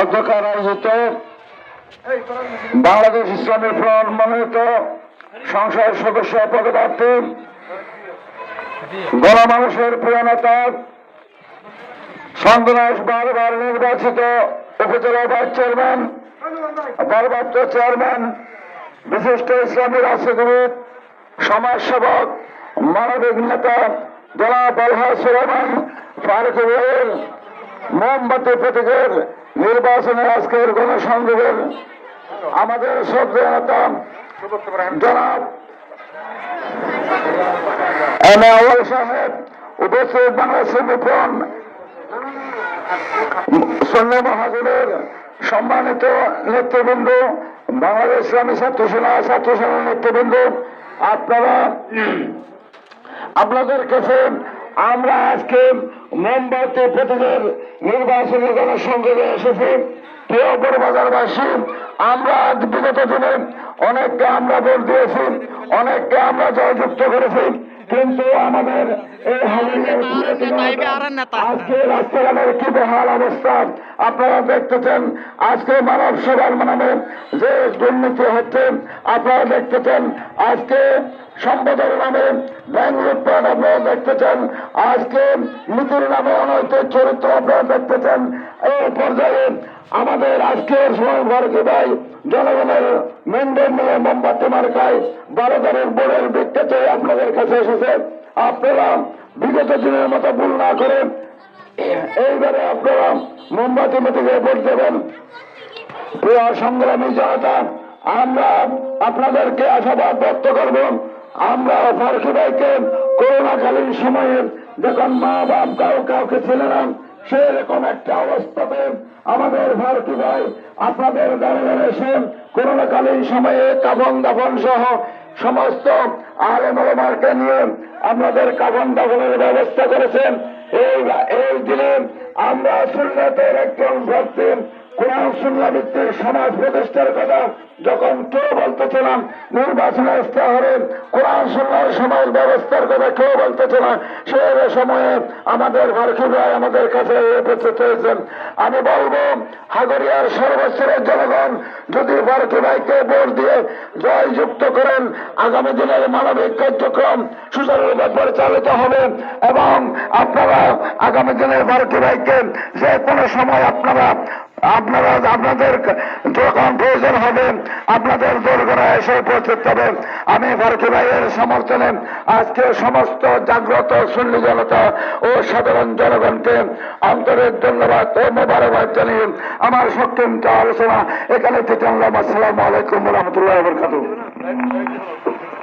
অধ্যক্ষার আয়োজিত বাংলাদেশ ইসলামী ফ্রন্ট মনোনীত সংসদ সদস্য পদপ্রার্থী, গণমানুষের প্রিয় নেতা, সন্দেশ বারবার নির্বাচিত উপজেলা ভাইস চেয়ারম্যান ভারপ্রাপ্ত চেয়ারম্যান, বিশিষ্ট ইসলামী রাষ্ট্রবিদ সমাজসেবক, মানবিক নেতা, জনাব আলহাজ সুলেমান ফারুক মোমবাতি প্রতীকের নির্বাচনে আজকের গণসংযোগের আমাদের শ্রদ্ধেয় নেতা জনাব এম এ আউয়াল সাহেব উপস্থিত বাংলাদেশ মুফন সন্ন্য মহাজনের সম্মানিত নেতৃবৃন্দ, বাংলাদেশ ইসলামী ছাত্র সেনা ছাত্র সেনার নেতৃবৃন্দ, আপনারা আপনাদের কাছে আমরা আজকে মোমবাতি প্রতিদিন নির্বাচনী গণসংযোগে এসেছি। প্রিয় বাজারবাসী আমরা বিগত দিনে অনেককে আমরা ভোট দিয়েছি, অনেককে আমরা জয়যুক্ত করেছি। কিন্তু আমাদের আজকে কি বেহাল অবস্থা? আপনারা দেখতেছেন, আজকে মানব সেবার নামে যে দুর্নীতি হচ্ছে, আপনারা দেখতেছেন, আজকে সম্পদের নামে ব্যাংক লুটপাট আপনারা দেখতেছেন, আজকে নীতির নামে অনৈতিক চরিত্র আপনারা দেখতেছেন। এই পর্যায়ে আমাদের আজকের সময় ভারতী ভাই, জনগণের মেন্ডের নিয়ে মোমবাতি মার্কায় বারো তারিখ বোর্ডের ভিত্তি চেয়ে আপনাদের কাছে এসেছে। আপনারা বিগত দিনের মতো ভুল না করে এইবারে আপনারা মোমবাতি মেটিকে ভোট দেবেন। প্রিয় সংগ্রামী জনতা, আমরা আপনাদেরকে আশাবাদ ব্যক্ত করব। আমরা ফার্সি ভাইকে করোনাকালীন সময়ে যখন মা বাপ কাউ কাউকে ছিল না সেরকম একটা অবস্থাতে আমাদের ভারতী ভাই আপনাদের দ্বারে এসে করোনাকালীন সময়ে কাফন দাফন সহ সমস্ত আলেমকে নিয়ে আপনাদের কাফন দাফনের ব্যবস্থা করেছেন। এই এই দিনে আমরা সুন্নতের একজন ভক্তি কোরআন সুন্না ভিত্তিক সমাজ প্রতিষ্ঠার কথা যখন কেউ বলতেছে না নির্বাচনে ইস্তেহারে কোরআন সুন্নার সমাজ ব্যবস্থার কথা কেউ বলতেছে না সে সময়ে আমাদের ভারতী ভাই আমাদের কাছে উপস্থিত হয়েছেন। আমি বলব, হাগরিয়ার সর্বস্তরের জনগণ যদি ভারতী ভাইকে ভোট দিয়ে জয়যুক্ত করেন, আগামী দিনের মানবিক কার্যক্রম সুচারুরূপে পরিচালিত হবে এবং আপনারা আগামী দিনের ভারতী ভাইকে যে কোনো সময় আপনারা আপনারা, আপনাদের যখন প্রয়োজন হবে, আপনাদের দোরগোড়া এসে উপস্থিত হবে। আমি ভারতী ভাইয়ের সমর্থনে আজকে সমস্ত জাগ্রত সুন্নি জনতা ও সাধারণ জনগণকে আন্তরিক ধন্যবাদ ও মোবারকবাদ জানিয়ে আমার সক্ষমতা আলোচনা এখানে থেকে আসসালামু আলাইকুম রহমতুল্লাহ বরকাত